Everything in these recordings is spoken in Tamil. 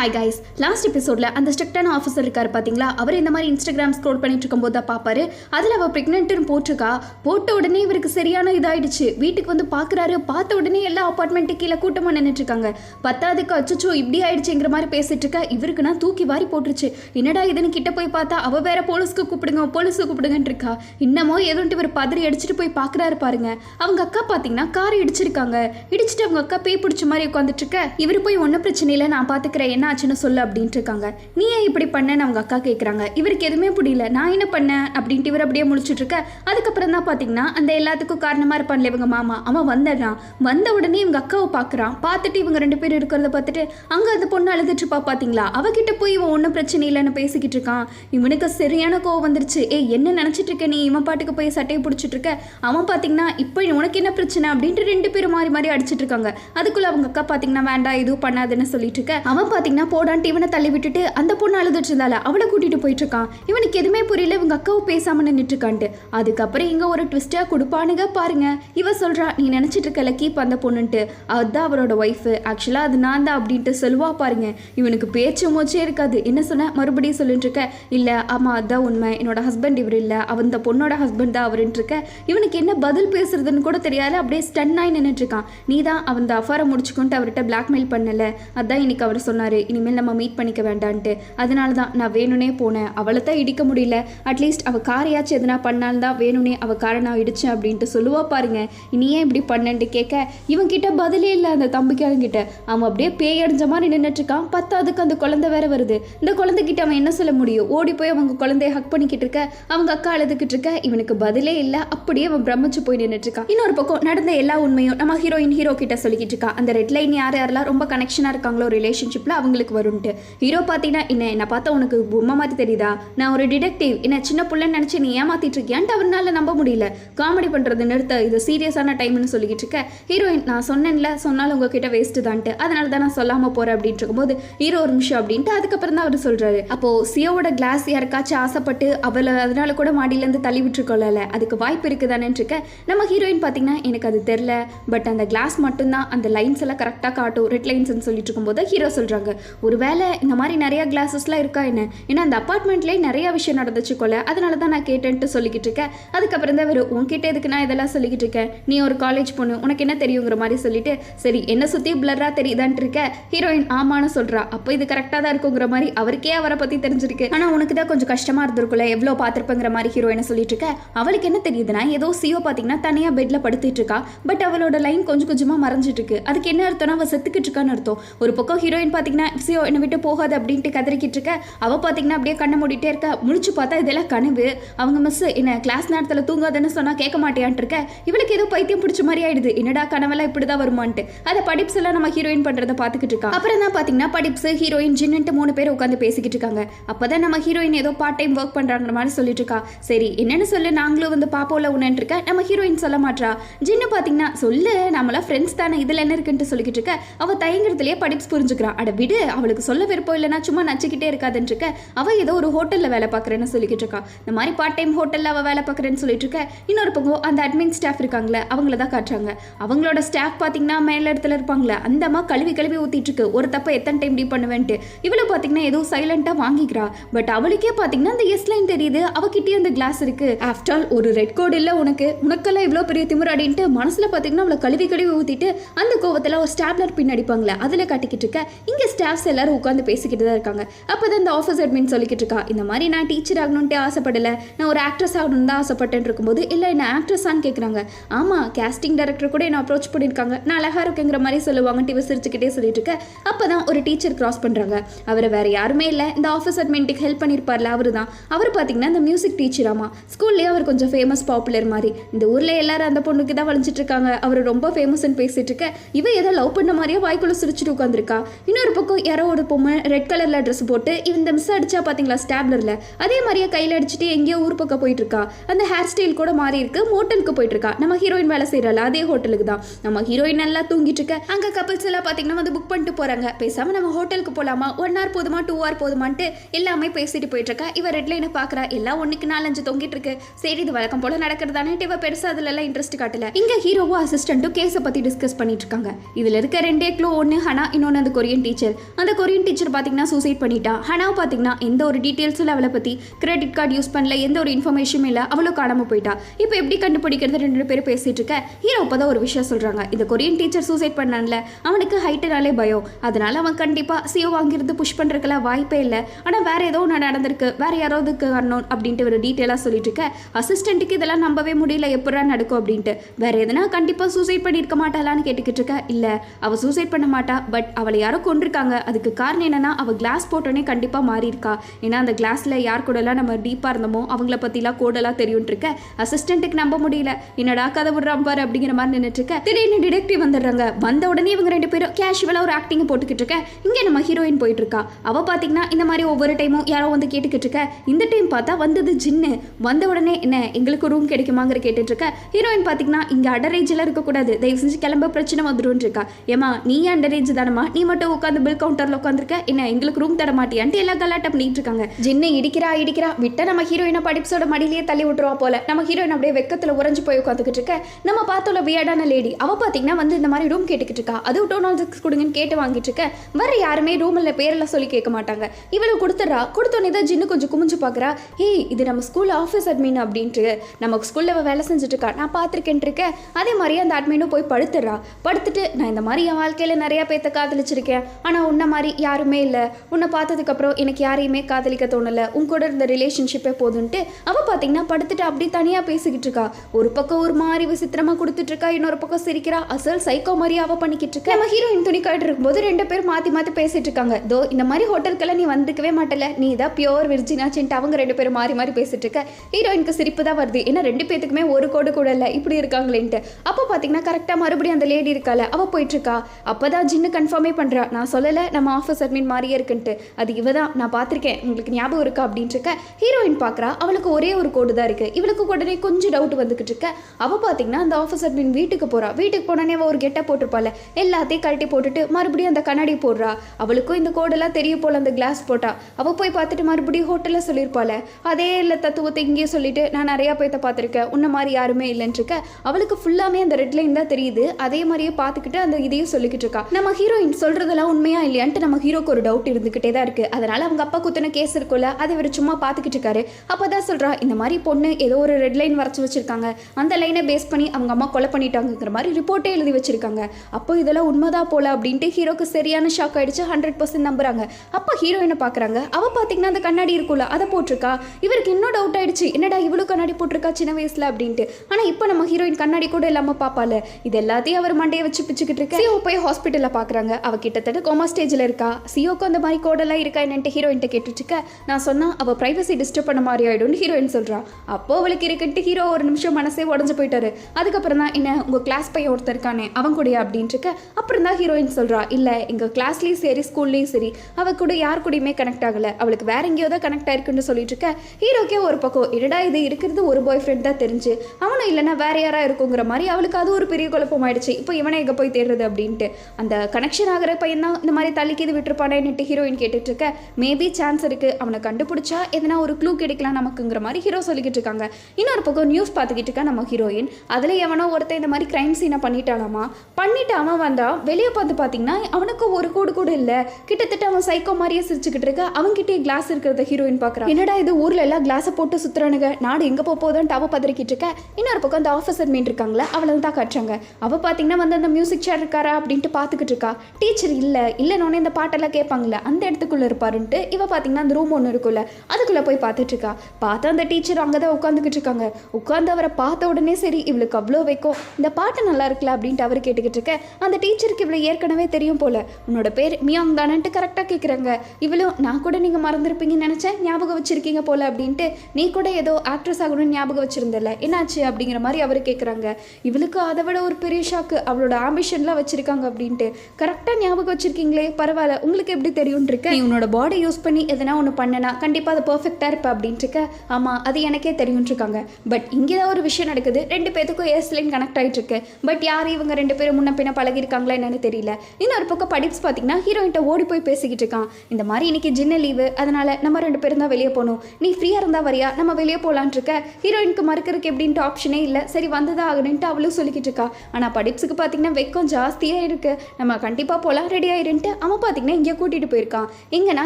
ஹாய் கைஸ் லாஸ்ட் எபிசோடில் அந்த ஸ்ட்ரிக்டான ஆஃபீஸர் இருக்கார் பார்த்தீங்களா அவர் இந்த மாதிரி இன்ஸ்டாகிராம் ஸ்க்ரோல் பண்ணிட்டு இருக்கும்போது தான் பார்ப்பாரு அதில் அவள் ப்ரெக்னென்ட்னு போட்டிருக்கா. போட்ட உடனே இவருக்கு சரியான இதாயிடுச்சு. வீட்டுக்கு வந்து பார்க்குறாரு பார்த்த உடனே எல்லா அப்பார்ட்மெண்ட்டு கீழே கூட்டமாக நின்றுட்டு இருக்காங்க. பத்தாவதுக்கு அச்சச்சோ இப்படி ஆயிடுச்சுங்கிற மாதிரி பேசிட்டு இருக்கா. இவருக்கு நான் தூக்கி வாரி போட்டுருச்சு. என்னடா இதுன்னு கிட்ட போய் பார்த்தா அவள் வேற போலீஸ்க்கு கூப்பிடுங்க போலீஸ்க்கு கூப்பிடுங்கன்னு இருக்கா. இன்னமோ ஏதோன்ட்டு இவர் பதறி அடிச்சுட்டு போய் பார்க்குறாரு பாருங்க. அவங்க அக்கா பார்த்தீங்கன்னா கார் இடிச்சிருக்காங்க. இடிச்சிட்டு அவங்க அக்கா பேய் பிடிச்ச மாதிரி உட்காந்துட்டு இருக்க. இவர் போய் ஒன்றும் பிரச்சனை இல்லை. நான் பார்த்துக்கிறேன் என்ன ஆச்சுன்னு சொல்லு அப்படின்ட்டு இருக்காங்க நீ ஏன் இப்படி பண்ணேன்னு அவங்க அக்கா கேட்குறாங்க இவருக்கு எதுவுமே புரியல. நான் என்ன பண்ணேன் அப்படின்ட்டு இவர் அப்படியே முடிச்சுட்டு இருக்க அதுக்கப்புறம் தான் பார்த்தீங்கன்னா அந்த எல்லாத்துக்கும் காரணமாக இருப்பான்ல இவங்க மாமா. அவன் வந்துடுறான் வந்த உடனே இவங்க அக்காவை பார்க்குறான் பார்த்துட்டு இவங்க ரெண்டு பேரும் இருக்கிறத பார்த்துட்டு அங்கே அந்த பொண்ணு அழுதுட்டுருப்பா பார்த்தீங்களா அவகிட்ட போய் இவன் ஒன்றும் பிரச்சனை இல்லைன்னு பேசிக்கிட்டு இருக்கான் இவனுக்கு சரியான கோவம் வந்துருச்சு. ஏ என்ன நினச்சிட்டு இருக்க நீ? இவன் பாட்டுக்கு போய் சட்டையை பிடிச்சிட்டு இருக்க அவன் பார்த்தீங்கன்னா இப்போ உனக்கு என்ன பிரச்சனை அப்படின்ட்டு ரெண்டு பேரும் மாறி மாறி அடிச்சிட்டு இருக்காங்க அதுக்குள்ள அவங்க அக்கா பார்த்தீங்கன்னா வேண்டாம் எதுவும் பண்ணாதுன்னு சொல்லிட்டு இருக்க அவன் பார்த்தீங்கன்னா போடான்ட்டு இவனை தள்ளி விட்டுட்டு அந்த பொண்ணு அழுதுட்டு இருந்தால அவளை கூட்டிட்டு போயிட்டு இருக்கான் இவனுக்கு எதுவுமே புரியல. இவங்க அக்காவும் பேசாம நின்றுட்டு இருக்கான்ட்டு அதுக்கப்புறம் இங்க ஒரு ட்விஸ்டா கொடுப்பானுங்க பாருங்க. இவ சொல்றா நீ நினைச்சிட்டு இருக்கல கீப் அந்த பொண்ணுன்ட்டு. அதுதான் அவரோட ஒய்ஃபு ஆக்சுவலா அது நான் தான் அப்படின்ட்டு சொல்லுவா பாருங்க. இவனுக்கு பேச்சு மூச்சே இருக்காது. என்ன சொன்ன? மறுபடியும் சொல்லிட்டு இருக்க. இல்ல ஆமா அதான் உண்மை. என்னோட ஹஸ்பண்ட் இவர் இல்ல. அவன் இந்த பொண்ணோட ஹஸ்பண்ட் தான் அவருன்ட்டு இருக்க. இவனுக்கு என்ன பதில் பேசுறதுன்னு கூட தெரியாது அப்படியே ஸ்டன் ஆகி நின்றுட்டு இருக்கான் நீ தான் அவன் இந்த அஃபாரை முடிச்சுக்கொண்டு அவர்கிட்ட பிளாக்மெயில் பண்ணல. அதான் இன்னைக்கு அவர் சொன்னாரு. இனிமேல் நம்ம மீட் பண்ணிக்க வேண்டான்ட்டு. அதனால தான் நான் வேணும்னே போனேன். அவளை தான் இடிக்க முடியல. அட்லீஸ்ட் அவள் காரையாச்சும் எதுனா பண்ணாலும் தான் வேணும்னே அவள் காரை நான் இடிச்சேன் அப்படின்ட்டு சொல்லுவா பாருங்க. நீ ஏன் இப்படி பண்ணன்ட்டு கேட்க இவன் கிட்ட பதிலே இல்லை அந்த தம்பிக்காரங்கிட்ட. அவன் அப்படியே பேயடைஞ்ச மாதிரி நின்றுட்டு இருக்கான் பத்தாவதுக்கு அந்த குழந்தை வேற வருது. இந்த குழந்தைகிட்ட அவன் என்ன சொல்ல முடியும்? ஓடி போய் அவங்க குழந்தைய ஹக் பண்ணிக்கிட்டு இருக்க அவங்க அக்கா அழுதுகிட்டு இருக்க இவனுக்கு பதிலே இல்லை. அப்படியே அவன் பிரமிச்சு போய் நின்றுட்டு இருக்கான் இன்னொரு பக்கம் நடந்த எல்லா உண்மையும் நம்ம ஹீரோயின் ஹீரோ கிட்ட சொல்லிக்கிட்டு இருக்கா. அந்த ரெட் லைன் யார் யாரெல்லாம் ரொம்ப கனெக்ஷனாக இருக்காங்களோ ரிலேஷன்ஷிப்பில் அவங்களுக்கு வரும்ட்டு ஹீரோ பார்த்தீங்கன்னா என்ன என்னை பார்த்தா உனக்கு பொம்மை மாதிரி தெரியுதா? நான் ஒரு டிடெக்டிவ் என்ன சின்ன பிள்ளைன்னு நினச்சி நீ ஏமாத்திட்டு இருக்கியான்ட்டு அவனால நம்ப முடியல. காமெடி பண்ணுறது நிறுத்த. இது சீரியஸான டைம்னு சொல்லிக்கிட்டு இருக்க. ஹீரோயின் நான் சொன்னேன்ல சொன்னாலும் உங்ககிட்ட வேஸ்ட்டு தான்ட்டு. அதனால தான் நான் சொல்லாமல் போகிறேன் அப்படின்ட்டு இருக்கும்போது ஹீரோ ஒரு நிமிஷம் அப்படின்ட்டு அதுக்கப்புறம் தான் அவர் சொல்கிறாரு அப்போது சியோவோட கிளாஸ் யாருக்காச்சும் ஆசைப்பட்டு அவளை அதனால கூட மாடியிலேருந்து தள்ளி விட்டுருக்கோம்ல அதுக்கு வாய்ப்பு இருக்குதானேன்னு இருக்க. நம்ம ஹீரோயின் பார்த்தீங்கன்னா எனக்கு அது தெரில பட் அந்த கிளாஸ் மட்டும்தான் அந்த லைன்ஸ் எல்லாம் கரெக்டாக காட்டும். ரெட் லைன்ஸ்னு சொல்லிட்டு இருக்கும்போது ஹீரோ சொல்கிறாங்க ஒருவேளை இந்த மாதிரி நிறையா கிளாஸஸ்லாம் இருக்கா என்ன? ஏன்னா அந்த அப்பார்ட்மெண்ட்லேயே நிறைய விஷயம் நடந்துச்சு கொலை அதனால தான் நான் கேட்டேன்ட்டு சொல்லிக்கிட்டு இருக்கேன். அதுக்கப்புறம் தான் வெறும் உன்கிட்ட எதுக்கு நான் இதெல்லாம் சொல்லிக்கிட்டு இருக்கேன்? நீ ஒரு காலேஜ் பொண்ணு உனக்கு என்ன தெரியுங்கிற மாதிரி சொல்லிட்டு சரி என்ன சுற்றி பிளராக தெரியுதான்ட்டு இருக்க? ஹீரோயின் ஆமான்னு சொல்கிறா அப்போ இது கரெக்டாக தான் இருக்குங்கிற மாதிரி அவருக்கே அவரை பற்றி தெரிஞ்சிருக்கு. ஆனால் உனக்கு தான் கொஞ்சம் கஷ்டமாக இருந்திருக்குல்ல எவ்வளோ பார்த்துருப்பேங்கிற மாதிரி ஹீரோயினை சொல்லிட்டு இருக்க? அவளுக்கு என்ன தெரியுதுன்னா ஏதோ சியோ பார்த்தீங்கன்னா தனியாக பெட்டில் படுத்துட்டு இருக்கா. பட் அவளோட லைன் கொஞ்சம் கொஞ்சமாக மறைஞ்சிட்டு இருக்கு. அதுக்கு என்ன அர்த்தம்னா அவள் செத்துக்கிட்டு இருக்கான்னு அர்த்தம். ஒரு பக்கம் ஹீரோயின் பார்த்தீங்கன்னா சியோ என்னை விட்டு போகாது அப்படின்ட்டு கதறிக்கிட்டு இருக்க. அவள் பார்த்தீங்கன்னா அப்படியே கண்ணை மூடிட்டே இருக்க. முழிச்சு பார்த்தா இதெல்லாம் கனவு. அவங்க மிஸ் என்ன கிளாஸ் நேரத்தில் தூங்காதுன்னு சொன்னால் கேட்க மாட்டேயான்ட்டு இருக்க. இவளுக்கு ஏதோ பைத்தியம் பிடிச்ச மாதிரி ஆயிடுது. என்னடா கனவெல்லாம் இப்படி தான் வருமான்ட்டு. அதை படிப்ஸ் எல்லாம் நம்ம ஹீரோயின் பண்ணுறதை பார்த்துக்கிட்டு இருக்கா. அப்புறம் தான் பார்த்தீங்கன்னா படிப்ஸ் ஹீரோயின் ஜின்னுட்டு மூணு பேர் உட்காந்து பேசிக்கிட்டு இருக்காங்க. அப்போ தான் நம்ம ஹீரோயின் ஏதோ பார்ட் டைம் ஒர்க் பண்ணுறாங்கிற மாதிரி சொல்லிட்டு இருக்கா. சரி என்னென்னு சொல்லு நாங்களும் வந்து பாப்போல உணன்ட்டு இருக்க. நம்ம ஹீரோயின் சொல்ல மாட்டா ஜின்னு பார்த்தீங்கன்னா சொல்லு நம்மளாம் ஃப்ரெண்ட்ஸ் தானே. இதில் என்ன இருக்குன்ட்டு சொல்லிக்கிட்டு இருக்க. அவள் தயங்குறதுலேயே படிப்ஸ் புரிஞ்சுக்கிறான் அட விடு அவளுக்கு சொல்ல விருப்பம் இல்லைனா சும்மா நச்சுக்கிட்டே இருக்காதுன்னு இருக்க அவ ஏதோ ஒரு ஹோட்டலில் வேலை பார்க்குறேன்னு சொல்லிக்கிட்டு இருக்கா இந்த மாதிரி பார்ட் டைம் ஹோட்டலில் அவள் வேலை பார்க்குறேன்னு சொல்லிட்டு இருக்க இன்னொரு பக்கம் அந்த அட்மின் ஸ்டாஃப் இருக்காங்களே அவங்கள தான் காட்டுறாங்க. அவங்களோட ஸ்டாஃப் பார்த்தீங்கன்னா மேல இடத்துல இருப்பாங்களே அந்த அம்மா கழுவி கழுவி ஊத்திட்டு இருக்கு ஒரு தப்ப எத்தனை டைம் டி பண்ணுவேன்ட்டு. இவளை பார்த்தீங்கன்னா ஏதோ சைலண்ட்டாக வாங்கிக்கிறா. பட் அவளுக்கே பார்த்தீங்கன்னா அந்த எஸ் லைன் தெரியுது. அவகிட்டே அந்த கிளாஸ் இருக்கு. ஆஃப்டர் ஆல் ஒரு ரெட் கோட் இல்லை உனக்கு. உனக்கெல்லாம் இவ்வளோ பெரிய திமிர் அப்படின்ட்டு மனசுல பார்த்தீங்கன்னா அவளை கழுவி கழுவி ஊத்திட்டு அந்த கோவத்தில் ஒரு ஸ்டாப்லர் பின் அடிப்பாங்களே அதில் காட்டிக்கிட்டு இருக்க இங்கே ஸ்டாஃப்ஸ் எல்லாரும் உட்காந்து பேசிக்கிட்டு தான் இருக்காங்க. அப்போ தான் இந்த ஆஃபீஸ் அட்மின் சொல்லிக்கிட்டு இருக்கா இந்த மாதிரி நான் டீச்சர் ஆகணுன்ட்டு ஆசைப்படலை. நான் ஒரு ஆக்ட்ரஸ் ஆகணும்னு தான் ஆசைப்பட்டேன் இருக்கும்போது இல்லை என்ன ஆக்ட்ரஸான்னு கேட்குறாங்க ஆமாம் கேஸ்டிங் டைரக்டர் கூட என்ன அப்ரோச் பண்ணியிருக்காங்க. நான் அழகாக இருக்குங்கிற மாதிரி சொல்லுவாங்க டிவி சிரிச்சுக்கிட்டே சொல்லிட்டு இருக்க. அப்போ தான் ஒரு டீச்சர் கிராஸ் பண்ணுறாங்க அவர் வேறு யாருமே இல்லை. இந்த ஆஃபீஸ் அட்மின்ட்டுக்கு ஹெல்ப் பண்ணியிருப்பார்ல அவர் தான். அவர் பார்த்தீங்கன்னா இந்த மியூசிக் டீச்சர் ஆமாம் ஸ்கூல்லேயே அவர் கொஞ்சம் ஃபேமஸ் பாப்புலர் மாதிரி. இந்த ஊரில் எல்லாரும் அந்த பொண்ணுக்கு தான் வளைஞ்சிட்டு இருக்காங்க. அவர் ரொம்ப ஃபேமஸ்ன்னு பேசிட்டு இருக்க. இவ ஏதோ லவ் பண்ண மாதிரியே வாய்க்குள்ள சிரிச்சுட்டு உட்காந்துருக்கா இன்னொரு பக்கம் யாரோ ஒரு பொம்மை ரெட் கலரில் ட்ரெஸ் போட்டு இந்த மிஸ் அடிச்சா பார்த்தீங்களா ஸ்டாப்லரில் அதே மாதிரியே கையில் அடிச்சுட்டு எங்கேயோ ஊர் பக்கம் போயிட்டுருக்கா. அந்த ஹேர் ஸ்டைல் கூட மாறி இருக்கு மோட்டலுக்கு போயிட்டுருக்கா. நம்ம ஹீரோயின் வேலை செய்யறல அதே ஹோட்டலுக்கு தான். நம்ம ஹீரோயின் நல்லா தூங்கிட்டு இருக்க அங்கே கப்பல்ஸ் எல்லாம் பார்த்தீங்கன்னா வந்து புக் பண்ணிட்டு போகிறாங்க பேசாமல் நம்ம ஹோட்டலுக்கு போகலாமா ஒன் ஹவர் போதுமா டூ ஹவர் போதுமான்ட்டு எல்லாமே பேசிட்டு போயிட்டு இருக்கா இவ ரெட் லைனை பார்க்குறா எல்லாம் ஒன்றுக்கு நாலஞ்சு தொங்கிட்டு இருக்கு. சரி இது வழக்கம் போல நடக்கிறதானே இவ பெருசாக அதுல எல்லாம் இன்ட்ரெஸ்ட் காட்டல. இங்க ஹீரோவும் அசிஸ்டண்ட்டும் கேஸை பத்தி டிஸ்கஸ் பண்ணிட்டு இருக்காங்க. இதுல இருக்க ரெண்டே க்ளோ ஒன்று ஹனா இன்னொன்று அந்த கொரியன் டீச்சர் அந்த கொரியன் டீச்சர் பார்த்தீங்கன்னா சூசைட் பண்ணிட்டா. ஹனாவ் பார்த்தீங்கன்னா எந்த ஒரு டீட்டெயில்ஸும் அவளை பற்றி கிரெடிட் கார்டு யூஸ் பண்ணல எந்த ஒரு இன்ஃபர்மேஷனும் இல்லை அவளும் காணாமல் போயிட்டா. இப்போ எப்படி கண்டுபிடிக்கிறது? ரெண்டு பேரும் பேசிட்டு இருக்க. ஹீரோ அப்பதான் ஒரு விஷயம் சொல்கிறாங்க இந்த கொரியன் டீச்சர் சூசைட் பண்ணான்ல அவனுக்கு ஹைட்டுனாலே பயம். அதனால அவன் கண்டிப்பாக சிஓ வாங்கியிருந்து புஷ் பண்ணுறதுக்கெல்லாம் வாய்ப்பே இல்லை. ஆனால் வேற ஏதோ ஒன்று நடந்திருக்கு. வேற யாராவது காரணம் அப்படின்ட்டு ஒரு டீட்டெயிலாக சொல்லிட்டு இருக்க. அசிஸ்டண்ட்டுக்கு இதெல்லாம் நம்பவே முடியல. எப்படா நடக்கும் அப்படின்ட்டு. வேற எதுனா கண்டிப்பாக சூசைட் பண்ணியிருக்க மாட்டாளான்னு கேட்டுக்கிட்டு இருக்க. இல்லை அவள் சூசைட் பண்ண மாட்டா. பட் அவளை யாரோ கொண்டிருக்காங்க அதுக்கு காரணம் என்னன்னா அவள் கிளாஸ் போட்டோன்னே கண்டிப்பாக மாறி இருக்கா ஏன்னா அந்த கிளாஸ்ல யார் கூடலாம் நம்ம டீப்பாக இருந்தோமோ அவங்கள பற்றிலாம் கோடெல்லாம் தெரியும்னு இருக்க அசிஸ்டண்ட்டுக்கு நம்ப முடியல. என்னடா கதை விடுறான் பாரு அப்படிங்கிற மாதிரி நின்றுட்டு இருக்க திடீர்னு டிடெக்டிவ் வந்துடுறாங்க. வந்த உடனே இவங்க ரெண்டு பேரும் கேஷுவலாக ஒரு ஆக்டிங் போட்டுக்கிட்டு இருக்க இங்கே நம்ம ஹீரோயின் போயிட்டு இருக்கா அவ பார்த்தீங்கன்னா இந்த மாதிரி ஒவ்வொரு டைமும் யாரோ வந்து கேட்டுக்கிட்டு இருக்க இந்த டைம் பார்த்தா வந்தது ஜின்னு. வந்த உடனே என்ன எங்களுக்கு ரூம் கிடைக்குமாங்கிற கேட்டுட்டு இருக்க ஹீரோயின் பார்த்தீங்கன்னா இங்கே அண்டர் ஏஜில் இருக்கக்கூடாது. தயவு செஞ்சு கிளம்ப பிரச்சனை வந்துடும் இருக்கா ஏமா நீ அண்டர் ஏஜ் தானம்மா? நீ மட்டும் உட்காந்து பில் கவுண்டரில் உட்காந்துருக்க என்ன எங்களுக்கு ரூம் தர மாட்டியான்ட்டு எல்லாம் கலாட்டம் பண்ணிட்டு இருக்காங்க ஜின்னு இடிக்கிறா இடிக்கிறா விட்ட நம்ம ஹீரோயினை படிப்ஸோட மடியிலேயே தள்ளி விட்டுருவா போல. நம்ம ஹீரோயின் அப்படியே வெக்கத்தில் உறைஞ்சு போய் உட்காந்துக்கிட்டு இருக்க நம்ம பார்த்தோம்ல வியர்டான லேடி அவ பார்த்தீங்கன்னா வந்து இந்த மாதிரி ரூம் கேட்டுக்கிட்டு இருக்கா. அது டூ நாள் கொடுங்கன்னு கேட்டு வாங்கிட்டு இருக்க. வர யாருமே ரூமில் பேரெல்லாம் சொல்லி கேட்க மாட்டாங்க. இவளு கொடுத்துட்றா. கொடுத்தோன்னே தான் ஜின்னு கொஞ்சம் குமிஞ்சு பார்க்குறா ஹே இது நம்ம ஸ்கூல் ஆஃபீஸ் அட்மின் அப்படின்ட்டு. நம்ம ஸ்கூலில் வேலை செஞ்சுட்டு இருக்கா. நான் பார்த்துருக்கேன் இருக்கேன் அதே மாதிரி அந்த அட்மினும் போய் படுத்துடுறா. படுத்துட்டு நான் இந்த மாதிரி என் வாழ்க்கையில் நிறையா பேர்த்த காதலிச்சிருக்கேன். ஆனால் உன்ன மாதிரி யாருமே இல்லை. உன்னை பார்த்ததுக்கப்புறம் எனக்கு யாரையுமே காதலிக்க தோணலை. உன் கூட இருந்த ரிலேஷன்ஷிப்பே போதுன்ட்டு அவள் பார்த்தீங்கன்னா படுத்துட்டு அப்படி தனியாக பேசிக்கிட்டு இருக்கா. ஒரு பக்கம் ஒரு மாதிரி விசித்திரமாக கொடுத்துட்டு இருக்கா இன்னொரு பக்கம் சிரிக்கிறா. அசல் சைக்கோ மாதிரி அவள் பண்ணிக்கிட்டு இருக்கா. நம்ம ஹீரோயின் துணி காட்டு இருக்கும்போது ரெண்டு பேரும் மாற்றி மாற்றி பேசிட்டு இருக்காங்க. தோ இந்த மாதிரி ஹோட்டலுக்கெல்லாம் நீ வந்துக்கவே மாட்டல. நீ தான் பியோர் விர்ஜினாச்சின்ட்டு அவங்க ரெண்டு பேரும் மாறி மாறி பேசிட்டு இருக்க. ஹீரோயினுக்கு சிரிப்பு தான் வருது. ஏன்னா ரெண்டு பேத்துக்குமே ஒரு கோடு கூட இல்லை. இப்படி இருக்காங்களேன்ட்டு. அப்போ பார்த்தீங்கன்னா கரெக்டாக மறுபடியும் அந்த லேடி இருக்கால. அவள் போயிட்டு இருக்கா. அப்பதான் ஜின்னு கன்ஃபார்மே பண்ணுறா நான் சொல்லலை நம்ம ஆஃபீஸ் அட்மின் மாதிரியே இருக்குன்ட்டு. அது இவ தான் நான் பார்த்துருக்கேன். உங்களுக்கு ஞாபகம் இருக்கா அப்படின்ட்டு இருக்க ஹீரோயின் பார்க்குறா. அவளுக்கு ஒரே ஒரு கோடு தான் இருக்கு. இவளுக்கு உடனே கொஞ்சம் டவுட் வந்துக்கிட்டு இருக்க. அவள் பார்த்தீங்கன்னா அந்த ஆஃபீஸ் அட்மின் வீட்டுக்கு போகிறா வீட்டுக்கு போனோடனே அவள் ஒரு கெட்ட போட்டிருப்பாள் எல்லாத்தையும் கழட்டி போட்டுட்டு மறுபடியும் அந்த கண்ணாடி போடுறா. அவளுக்கும் இந்த கோடெல்லாம் தெரிய போல அந்த கிளாஸ் போட்டா. அவள் போய் பார்த்துட்டு மறுபடியும் ஹோட்டலில் சொல்லியிருப்பாள அதே இல்லை தத்துவத்தை இங்கேயே சொல்லிட்டு நான் நிறையா பேத்த பார்த்துருக்கேன். உன்ன மாதிரி யாருமே இல்லைன்னு இருக்க அவளுக்கு ஃபுல்லாமே அந்த ரெட் லைன் தான் தெரியுது. அதே மாதிரியே பார்த்துக்கிட்டு அந்த இதையும் சொல்லிக்கிட்டு இருக்கா. நம்ம ஹீரோயின் சொல்கிறதெல்லாம் உண்மையாக இல்லையான்ட்டு நம்ம ஹீரோக்கு ஒரு டவுட் இருந்துகிட்டே தான் இருக்குது அதனால அவங்க அப்பா குத்தின கேஸ் இருக்குல்ல அதை இவர் சும்மா பார்த்துக்கிட்டு இருக்காரு. அப்பதான் சொல்றா இந்த மாதிரி பொண்ணு ஏதோ ஒரு ரெட் லைன் வரைச்சி வச்சுருக்காங்க. அந்த லைனை பேஸ் பண்ணி அவங்க அம்மா கொலை பண்ணிட்டாங்கிற மாதிரி ரிப்போர்ட்டே எழுதி வச்சிருக்காங்க. அப்போ இதெல்லாம் உண்மைதான் போல அப்படின்ட்டு ஹீரோக்கு சரியான ஷாக் ஆயிடுச்சு ஹண்ட்ரட் பர்சன்ட் நம்புறாங்க. அப்போ ஹீரோயினை பார்க்குறாங்க அவ பார்த்தீங்கன்னா அந்த கண்ணாடி இருக்குல்ல அதை போட்டிருக்கா? இவருக்கு இன்னும் டவுட் ஆயிடுச்சு என்னடா இவ்வளோ கண்ணாடி போட்டிருக்கா சின்ன வயசுல அப்படின்ட்டு. ஆனால் இப்போ நம்ம ஹீரோயின் கண்ணாடி கூட இல்லாமல் பார்ப்பால இது எல்லாத்தையும் அவர் மண்டையை வச்சு பிச்சுக்கிட்டு இருக்கா. போய் ஹாஸ்பிட்டலில் பார்க்குறாங்க அவ கிட்டத்தட்ட கோமா ஸ்டேஜில் இருக்கா? சியோக்கு அந்த மாதிரி கோடெல்லாம் இருக்கா என்னன்ட்டு ஹீரோயின்ட்ட கேட்டுட்டுருக்க நான் சொன்னால் அவள் ப்ரைவசி டிஸ்டர்ப் பண்ண மாதிரி ஆகிடும்னு ஹீரோயின் சொல்றா. அப்போ அவளுக்கு இருக்குன்ட்டு ஹீரோ ஒரு நிமிஷம் மனசே உடஞ்சு போயிட்டாரு. அதுக்கப்புறம் தான் என்ன உங்கள் கிளாஸ் பையன் ஒருத்தர் இருக்கானே அவன் கூடயா? அப்படின்ட்டு இருக்க அப்புறம் தான் ஹீரோயின் சொல்கிறா இல்லை எங்கள் கிளாஸ்லேயும் சரி ஸ்கூல்லையும் சரி அவள் கூட யார் கூடயுமே கனெக்ட் ஆகலை. அவளுக்கு வேற எங்கேயோ தான் கனெக்ட் ஆயிருக்குன்னு சொல்லிட்டு இருக்க ஹீரோக்கே ஒரு பக்கம் என்னடா இது இருக்கிறது ஒரு பாய் ஃப்ரெண்ட் தான் தெரிஞ்சு. அவனும் இல்லைன்னா வேற யாராக இருக்குங்கிற மாதிரி அவளுக்கு அது ஒரு பெரிய குழப்பம் ஆயிடுச்சு இப்போ இவனை எங்கே போய் தேடுறது? அப்படின்ட்டு. அந்த கனெக்ஷன் ஆகிற பையன் தான் இந்த மாதிரி அவனை தள்ளிக்கிது விட்டுருப்பானேன்னுட்டு ஹீரோயின் கேட்டுட்டு இருக்க மேபி சான்ஸ் இருக்கு. அவனை கண்டுபிடிச்சா எதனா ஒரு க்ளூ கிடைக்கலாம் நமக்குங்கிற மாதிரி ஹீரோ சொல்லிக்கிட்டு இருக்காங்க. இன்னொரு பக்கம் நியூஸ் பார்த்துக்கிட்டு இருக்கா நம்ம ஹீரோயின் அதில் எவனோ ஒருத்தன் இந்த மாதிரி கிரைம் சீனை பண்ணிட்டானாமா பண்ணிட்டு அவன் வந்தா வெளியே பார்த்து பார்த்தீங்கன்னா அவனுக்கு ஒரு கூடு கூட இல்லை. கிட்டத்தட்ட அவன் சைக்கோ மாதிரியே சிரிச்சுக்கிட்டு இருக்க. அவன்கிட்டயே கிளாஸ் இருக்கிறத ஹீரோயின் பார்க்குறான் என்னடா இது ஊர்ல எல்லாம் கிளாஸை போட்டு சுத்துறானுங்க. நாடு எங்க போக போகுதுன்ட்டு அவ பதறிக்கிட்டு இருக்க. இன்னொரு பக்கம் அந்த ஆஃபீஸர் மீன் இருக்காங்களா அவளை தான் காட்டுறாங்க. அவ பார்த்தீங்கன்னா வந்து அந்த மியூசிக் சேர் இருக்காரா அப்படின்ட்டு பார்த்துக்கிட்டு இருக்கா. டீச்சர் இல்லை இல்லை இல்லைனோடனே இந்த பாட்டெல்லாம் கேட்பாங்கல்ல அந்த இடத்துக்குள்ள இருப்பாருன்ட்டு இவ பார்த்தீங்கன்னா அந்த ரூம் ஒன்று இருக்குல்ல அதுக்குள்ளே போய் பார்த்துட்ருக்கா பார்த்தா அந்த டீச்சர் அங்கே தான் உட்காந்துக்கிட்டு இருக்காங்க. உட்காந்து அவரை பார்த்த உடனே சரி இவளுக்கு அவ்வளோ வைக்கும். இந்த பாட்டு நல்லா இருக்குல்ல அப்படின்ட்டு அவர் கேட்டுக்கிட்டு இருக்க அந்த டீச்சருக்கு இவ்வளோ ஏற்கனவே தெரியும் போல. உன்னோட பேர் மியாங் தானன்ட்டு கரெக்டாக கேட்குறாங்க இவளும் நான் கூட நீங்கள் மறந்துருப்பீங்கன்னு நினச்சேன் ஞாபகம் வச்சிருக்கீங்க போல அப்படின்ட்டு நீ கூட ஏதோ ஆக்ட்ரஸ் ஆகணும்னு ஞாபகம் வச்சுருந்தல என்னாச்சு? அப்படிங்கிற மாதிரி அவர் கேட்குறாங்க இவளுக்கு அதை விட ஒரு பெரிய ஷாக்கு அவளோட ஆம்பிஷன்லாம் வச்சுருக்காங்க அப்படின்ட்டு. கரெக்டாக ஞாபகம் வச்சுருக்கீங்களே பரவாயில்ல உங்களுக்கு எப்படி தெரியும்னு இருக்க நீ உன்னோட பாடி யூஸ் பண்ணி எதனா ஒன்று பண்ணனா கண்டிப்பாக அது பர்ஃபெக்டாக இருப்ப அப்படின்ட்டு இருக்க ஆமாம் அது எனக்கே தெரியும்னு இருக்காங்க பட் இங்கே தான் ஒரு விஷயம் நடக்குது. ரெண்டு பேத்துக்கும் எஸ் லைன் கனெக்ட் ஆகிட்டு இருக்கு பட் யார் இவங்க ரெண்டு பேரும் முன்ன பின்ன பழகிருக்காங்களா என்னன்னு தெரியல. இன்னொரு பக்கம் படிப்ஸ் பார்த்தீங்கன்னா ஹீரோயின்ட்ட ஓடி போய் பேசிக்கிட்டு இருக்கான். இந்த மாதிரி இன்னைக்கு ஜின்ன லீவு அதனால நம்ம ரெண்டு பேரும் தான் வெளியே போகணும். நீ ஃப்ரீயாக இருந்தால் வரியா? நம்ம வெளியே போகலான் இருக்க ஹீரோயினுக்கு மறுக்கிறதுக்கு எப்படின்ட்டு ஆப்ஷனே இல்லை. சரி வந்ததா ஆகணுன்ட்டு அவளும் சொல்லிக்கிட்டு இருக்கா. ஆனால் படிப்ஸுக்கு பார்த்தீங்கன்னா வெக்கம் ஜாஸ்தியாக இருக்கு. நம்ம கண்டிப்பாக போகலாம் ரெடி ஆயிருன்ட்டு சொல்லிட்டு அவன் பார்த்தீங்கன்னா இங்கே கூட்டிகிட்டு போயிருக்கான். எங்கன்னா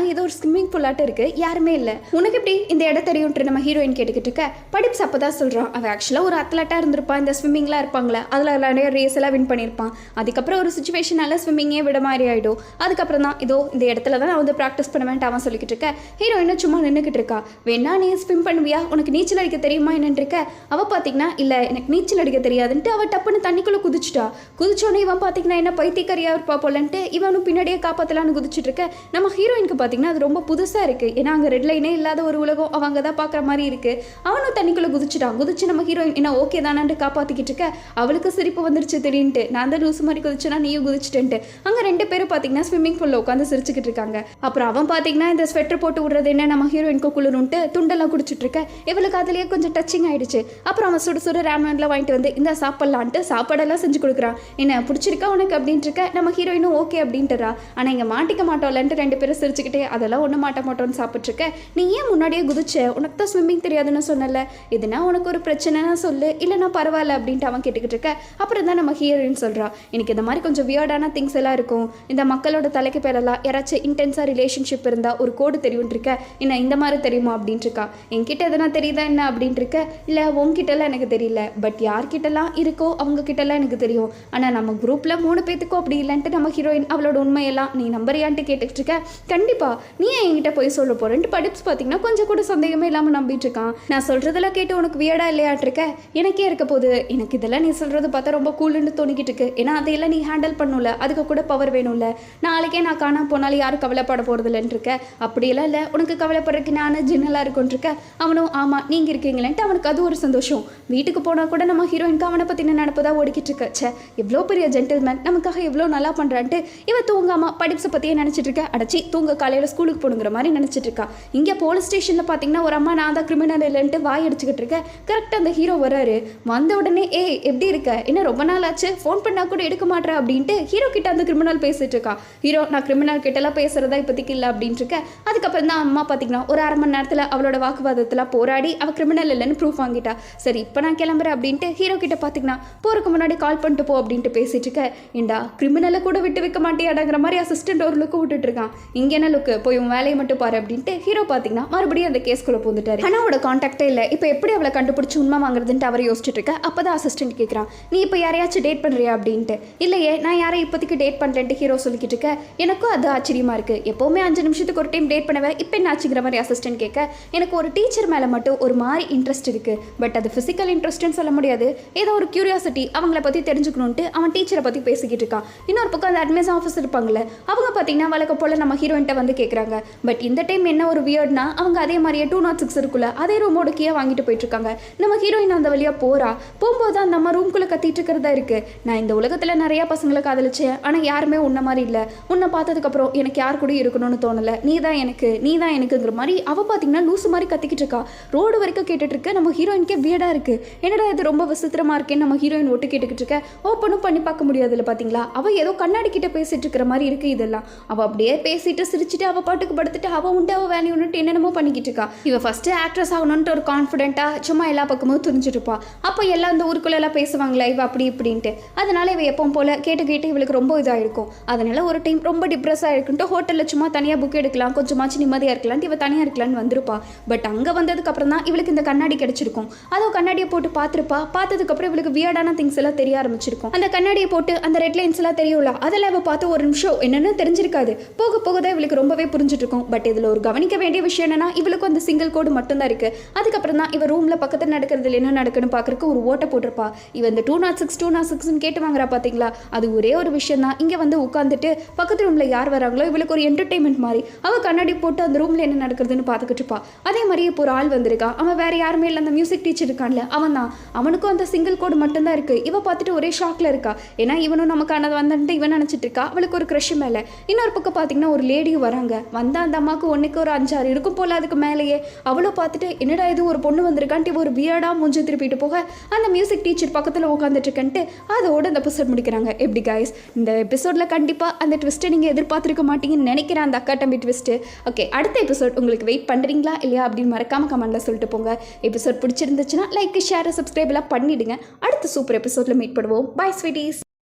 ஏதோ ஒரு ஸ்விம்மிங் பூலாட்டம் இருக்குது யாருமே இல்லை. உனக்கு எப்படி இந்த இடம் தெரியும்ன்ற நம்ம ஹீரோயின் கேட்டுக்கிட்டு இருக்க? படிப்ஸ் அப்போ தான் சொல்கிறான் அவன் ஆக்சுவலாக ஒரு அத்லட்டாக இருந்திருப்பான். இந்த ஸ்விம்மிங்லாம் இருப்பாங்களே அதில் நிறைய ரேஸ் எல்லாம் வின் பண்ணியிருப்பான். அதுக்கப்புறம் ஒரு சுச்சுவேஷனால ஸ்விம்மிங்கே விட மாதிரி ஆகிடும் அதுக்கப்புறம் தான் இதோ இந்த இடத்துல தான் நான் வந்து ப்ராக்டிஸ் பண்ணுவேன்ட்டு அவன் சொல்லிக்கிட்டு இருக்க. ஹீரோயினை சும்மா நின்றுக்கிட்டு இருக்கா. வேணா நீ ஸ்விம் பண்ணுவியா? உனக்கு நீச்சல் அடிக்க தெரியுமா என்னன்னு இருக்க? அவள் பார்த்தீங்கன்னா இல்லை எனக்கு நீச்சல் அடிக்க தெரியாதுன்ட்டு அவள் டப்புன்னு தண்ணிக்குள்ளே குதிச்சிட்டா. குதிச்சோடனே இவன் பார்த்தீங்கன்னா என்ன பைத்தியக்கரியாக இருப்பா போலன்ட்டு இவனும் பின்னாடியே காப்பாற்றலான்னு குதிச்சிட்டு இருக்க நம்ம ஹீரோயினுக்கு பார்த்தீங்கன்னா அது ரொம்ப புதுசாக இருக்குது ஏன்னா அங்கே ரெட் லைனே இல்லாத ஒரு உலகம் அவன் அங்கே தான் பார்க்குற மாதிரி இருக்குது அவனும் தண்ணிக்குள்ளே குதிச்சுட்டான். குதிச்சு நம்ம ஹீரோயின் என்ன ஓகே தானான்ட்டு காப்பாற்றிக்கிட்டு இருக்க. அவளுக்கு சிரிப்பு வந்துருச்சு திடீர்னுட்டு. நான் தான் லூசு மாதிரி குதிச்சேனா நீயும் குதிச்சிட்டேன்ட்டு. அங்கே ரெண்டு பேரும் பார்த்தீங்கன்னா ஸ்விம்மிங் பூலில் உட்காந்து சிரிச்சுக்கிட்டு இருக்காங்க. அப்புறம் அவன் பார்த்தீங்கன்னா இந்த ஸ்வெட்டர் போட்டு விடுறது என்ன நம்ம ஹீரோயினுக்கு குளிருன்ட்டு துண்டெல்லாம் குடிச்சிட்டு இருக்க. இவளுக்கு அதுலேயே கொஞ்சம் டச்சிங் ஆயிடுச்சு. அப்புறம் அவன் சுடு சுடு ரேமன்லாம் வாங்கிட்டு வந்து இந்த சாப்பிட்லான்ட்டு சாப்பாடெல்லாம் செஞ்சு கொடுக்குறான். என்ன பிடிச்சிருக்கா உனக்கு? அப்படின்ட்டு இருக்க. நம்ம ஹீரோயினும் ஓகே அப்படின்ட்டுறா. ஆனால் இங்கே மாட்டிக்க மாட்டோம்லன்ட்டு ரெண்டு பேரும் சிரிச்சுக்கிட்டே அதெல்லாம் ஒன்றும் மாட்ட மாட்டோம்னு சாப்பிட்ருக்க நீ ஏன் முன்னாடியே குதிச்ச? உனக்கு தான் ஸ்விம்மிங் தெரியாதுன்னு சொன்னல. இதுனா உனக்கு ஒரு பிரச்சனைனா சொல்லு. இல்லைனா பரவாயில்ல அப்படின்ட்டு அவன் கேட்டுக்கிட்டு இருக்க. அப்புறம் தான் நம்ம ஹீரோயின் சொல்கிறா எனக்கு இந்த மாதிரி கொஞ்சம் வியர்டான திங்ஸ் எல்லாம் இருக்கும். இந்த மக்களோட தலைக்கு பேரெல்லாம் யாராச்சும் இன்டென்ஸாக ரிலேஷன்ஷிப் இருந்தால் ஒரு கோடு தெரியும்னு இருக்க. என்ன இந்த மாதிரி தெரியுமா? அப்படின்ட்டு இருக்கா. என்கிட்ட எதனா தெரியுதா என்ன? அப்படின்ட்டு இருக்க. இல்லை உங்ககிட்டலாம் எனக்கு தெரியல. பட் யார்கிட்டலாம் இருக்கோ அவங்க கிட்டலாம் எனக்கு தெரியும். ஆனால் நம்ம குரூப்பில் மூணு பேத்துக்கும் அப்படி இல்லைன்ட்டு நம்ம ஹீரோயின் அவளோட உண்மையெல்லாம் நீ நம்புறியான்ட்டு கேட்டுக்கிட்டு இருக்க? கண்டிப்பா நீ என்கிட்ட போய் சொல்ல போறேன்ட்டு படிப்ஸ் பார்த்தீங்கன்னா கொஞ்சம் கூட சந்தேகமே இல்லாமல் நம்பிட்டு இருக்கான். நான் சொல்றதெல்லாம் கேட்டு உனக்கு வியடா இல்லையாட்டு இருக்க? எனக்கே இருக்க போகுது எனக்கு இதெல்லாம் நீ சொல்றது பார்த்தா ரொம்ப கூலுன்னு தோணிக்கிட்டு இருக்கு. ஏன்னா அதையெல்லாம் நீ ஹேண்டில் பண்ணும்ல அதுக்கு கூட பவர் வேணும்ல. நாளைக்கே நான் காணாம போனாலும் யாரும் கவலைப்பட போறதில்லன்னு இருக்க. அப்படியெல்லாம் இல்லை உனக்கு கவலைப்படுறதுக்கு நான் ஜின்னலாக இருக்கும்னு இருக்க. அவனும் ஆமா நீங்க இருக்கீங்களேன்ட்டு அவனுக்கு அது ஒரு சந்தோஷம். வீட்டுக்கு போனால் கூட நம்ம ஹீரோயின்க்கு அவனை பற்றின நடப்பு தான் ஓடிக்கிட்டு இருக்க. ச்சே எவ்வளோ பெரிய ஜென்டில்மேன் நமக்காக எவ்வளோ நல்லா பண்ணுறான்ட்டு இவ தூங்காம படிப்ஸை பற்றியே நினச்சிட்டு இருக்க அடைச்சி தூங்க காலையில் ஸ்கூலுக்கு போகணுங்கிற மாதிரி நினச்சிட்டு இருக்கா. இங்கே போலீஸ் ஸ்டேஷனில் பார்த்தீங்கன்னா ஒரு அம்மா நான் தான் கிரிமினல் இல்லைன்ட்டு வாய் அடிச்சுக்கிட்டு இருக்கேன். கரெக்டாக அந்த ஹீரோ வராரு வந்த உடனே ஏய் எப்படி இருக்க? என்ன ரொம்ப நாள் ஆச்சு ஃபோன் பண்ணால் கூட எடுக்க மாட்டேற அப்படின்ட்டு ஹீரோ கிட்ட அந்த கிரிமினல் பேசிட்டு இருக்கா. ஹீரோ நான் கிரிமினல் கிட்டலாம் பேசுறதா இப்போதைக்கு இல்லை அப்படின்ட்டு இருக்கேன் அதுக்கப்புறம் தான் அம்மா பார்த்தீங்கன்னா ஒரு அரை மணி நேரத்தில் அவளோட வாக்குவாதத்தில் போராடி அவள் கிரிமினல் இல்லைன்னு ப்ரூஃப் வாங்கிட்டா. சரி இப்போ நான் கிளம்புறேன் அப்படின்ட்டு ஹீரோ கிட்ட பார்த்தீங்கன்னா போறதுக்கு முன்னாடி கால் பண்ணிட்டு போ அப்படின்ட்டு பேசிட்டு இருக்க. ஏண்டா கிரிமினலை கூட விட்டு வைக்க மாட்டேயாடாங்கிற மாதிரி அசிஸ்டன்ட் ஒரு லுக்கு விட்டுட்டு இருக்கான். இங்க என்ன லுக்கு போய் உன் வேலையை மட்டும் பாரு அப்படின்ட்டு ஹீரோ பார்த்தீங்கன்னா மறுபடியும் அந்த கேஸ்குள்ள பூந்துட்டாரு அண்ணாவோட காண்டாக்டே இல்லை. இப்போ எப்படி அவளை கண்டுபிடிச்சி உண்மை வாங்குறதுன்ட்டு அவர் யோசிச்சுட்டு இருக்க? அப்பதான் அசிஸ்டன்ட் கேட்குறான் நீ இப்போ யாரையாச்சும் டேட் பண்றியா அப்படின்ட்டு. இல்லையே நான் யாரை இப்போதைக்கு டேட் பண்ணலன்ட்டு ஹீரோ சொல்லிக்கிட்டு இருக்க? எனக்கும் அது ஆச்சரியமா இருக்கு. எப்போவுமே அஞ்சு நிமிஷத்துக்கு ஒரு டைம் டேட் பண்ணவே இப்போ என்ன ஆச்சுங்கிற மாதிரி அசிஸ்டன்ட் கேட்க எனக்கு ஒரு டீச்சர் மேலே மட்டும் ஒரு மாதிரி இன்ட்ரெஸ்ட் இருக்கு. பட் அது ஃபிசிக்கல் இன்ட்ரெஸ்ட்னு சொல்ல முடியாது. ஏதோ ஒரு கியூரியாசிட்டி அவங்கள பற்றி தெரிஞ்சுக்கணுன்ட்டு அவன் டீச்சரை பற்றி பேசிக்கிட்டு இருக்கான். இன்னொரு பக்கம் அந்த அட்மிஸ் ஆஃபீஸ் இருப்பாங்களே அவங்க பார்த்தீங்கன்னா வழக்கம் போல் நம்ம ஹீரோயின்ட்ட வந்து கேட்குறாங்க பட் இந்த டைம் என்ன ஒரு வியர்ட்னா அவங்க அதே மாதிரியே டூ நாட் சிக்ஸ் இருக்குல்ல அதே ரூமோட கீழே வாங்கிட்டு போயிட்டு இருக்காங்க நம்ம ஹீரோயின் அந்த வழியாக போகிறா போகும்போது அந்த நம்ம ரூம்குள்ளே கத்திட்டு இருக்கிறதா இருக்கு. நான் இந்த உலகத்தில் நிறைய பசங்களை காதலிச்சேன். ஆனால் யாருமே உன்ன மாதிரி இல்லை. உன்னை பார்த்ததுக்கப்புறம் எனக்கு யார் கூட இருக்கணும்னு தோணலை. நீ தான் எனக்கு நீ தான் எனக்குங்கிற மாதிரி அவள் பார்த்தீங்கன்னா லூசு மாதிரி கத்திக்கிட்டு இருக்கா. ரோடு வரைக்கும் கேட்டுட்டு இருக்க நம்ம ஹீரோயினுக்கே வியடா இருக்கு. என்னடா இது ரொம்ப விசித்திரமா இருக்கேன்னு நம்ம ஹீரோயின் ஒட்டு கேட்டுக்கிட்டு இருக்க? ஓப்பனும் பண்ணி பார்க்க முடியாதுல்ல பார்த்தீங்களா அவள் ஏதோ கண்ணாடி கிட்ட பேசிட்டு இருக்கிற மாதிரி இருக்கு இதெல்லாம். அவள் அப்படியே பேசிட்டு சிரிச்சிட்டு அவள் பாட்டுக்கு படுத்துட்டு அவள் உண்டு அவள் வேலையை ஒன்றுட்டு என்னென்னமோ பண்ணிக்கிட்டு இருக்கா. இவ ஃபஸ்ட்டு ஆக்ட்ரஸ் ஆகணுன்ட்டு ஒரு கான்ஃபிடென்ட்டாக சும்மா எல்லா பக்கமும் துணிச்சிட்டு இருப்பா. அப்போ எல்லாம் அந்த ஊருக்குள்ள எல்லாம் பேசுவாங்களே இவ அப்படி இப்படின்ட்டு. அதனால இவள் எப்பவும் போல கேட்டு கேட்டு இவளுக்கு ரொம்ப இதாக இருக்கும் அதனால ஒரு டைம் ரொம்ப டிப்ரெஸ்ஸாக இருக்குன்ட்டு ஹோட்டலில் சும்மா தனியாக புக் எடுக்கலாம் கொஞ்சமாச்சும் நிம்மதியாக இருக்கலான்ட்டு இவள் தனியாக இருக்கலான்னு வந்திருப்பா. பட் அங்கே வந்ததுக்கப்புறம் தான் இவளுக்கு இந்த கண்ணாடி கிடச்சிருக்கும். அதோ கண்ணாடியை போட்டு பார்த்துருப்பா. பார்த்ததுக்கப்புறம் இவளுக்கு வியர்டான திங்ஸ் எல்லாம் தெரிய ஆரம்பிச்சிருக்கும். அந்த கண்ணாடியை போட்டு அந்த ரெட் லைன்ஸ் எல்லாம் தெரியும்ல அதெல்லாம் இவள் பார்த்து ஒரு நிமிஷம் என்னன்னு தெரிஞ்சிருக்காது. போக போக தான் இவளுக்கு ரொம்பவே புரிஞ்சிட்ருக்கும். பட் இதில் ஒரு கவனிக்க வேண்டிய விஷயம் என்னென்னா இவளுக்கு அந்த சிங்கிள் கோடு மட்டும்தான் இருக்குது அதுக்கப்புறம் தான் இவ ரூமில் பக்கத்தில் நடக்கிறதுல என்ன நடக்குன்னு பார்க்குறக்கு ஒரு ஓட்டை போட்டிருப்பா. இவ இந்த two nought six two nought சிக்ஸ்னு கேட்டு வாங்குறா பார்த்தீங்களா அது ஒரே ஒரு விஷயம் தான். இங்கே வந்து உட்காந்துட்டு பக்கத்து ரூமில் யார் வராங்களோ இவளுக்கு ஒரு என்டர்டைன்மெண்ட் மாதிரி. அவள் கண்ணாடி போட்டு அந்த ரூமில் என்ன நடக்குதுன்னு பார்த்துக்கிட்டு இருப்பா. அதே மாதிரி இப்போ ஒரு ஆள் வந்திருக்கான் அவன் வேறு யாருமே இல்லை. அந்த மியூசிக் டீச்சர் இருக்கான்ல அவன் தான். அவனுக்கும் அந்த சிங்கிள் கோடு மட்டும்தான் இருக்கு. இவ பார்த்துட்டு ஒரே ஷாக்ல இருக்கா. ஏன்னா இவனும் நமக்கானது வந்துட்டு இவன் நினச்சிட்டு இருக்கா. அவளுக்கு ஒரு க்ரஷ் மேலே. இன்னொரு பக்கம் பார்த்தீங்கன்னா ஒரு லேடியும் வராங்க. வந்தால் அந்த அம்மாவுக்கு ஒன்றுக்கு ஒரு அஞ்சாறு இருக்கும் போல அதுக்கு மேலேயே. அவ்வளோ பார்த்துட்டு என்னடா இது ஒரு பொண்ணு வந்திருக்கான்ட்டு ஒரு பியர்டாக மூஞ்சி திருப்பிட்டு போக. அந்த மியூசிக் டீச்சர் பக்கத்தில் உட்காந்துட்டுருக்கேன்ட்டு அதோட அந்த எபிசோட் முடிக்கிறாங்க. எப்படி காய்ஸ் இந்த எபிசோடில் கண்டிப்பாக அந்த ட்விஸ்ட்டை நீங்கள் எதிர்பார்த்துருக்க மாட்டீங்கன்னு நினைக்கிறேன் அந்த அக்கா தம்பி ட்விஸ்ட்டு ஓகே அடுத்த எபிசோட் உங்களுக்கு வெயிட் பண்ணுறீங்களா இல்லையா அப்படின்னு மறக்காம கமெண்டில் சொல்லிட்டு போங்க. எபிசோட் பிடிச்சிருந்துச்சுன்னா லைக் ஷேர் சப்ஸ்கிரைப் எல்லாம் பண்ணிடுங்க. அடுத்த சூப்பர் எபிசோடில் மீட் பண்ணுவோம். பாய் ஸ்வீட்டீஸ்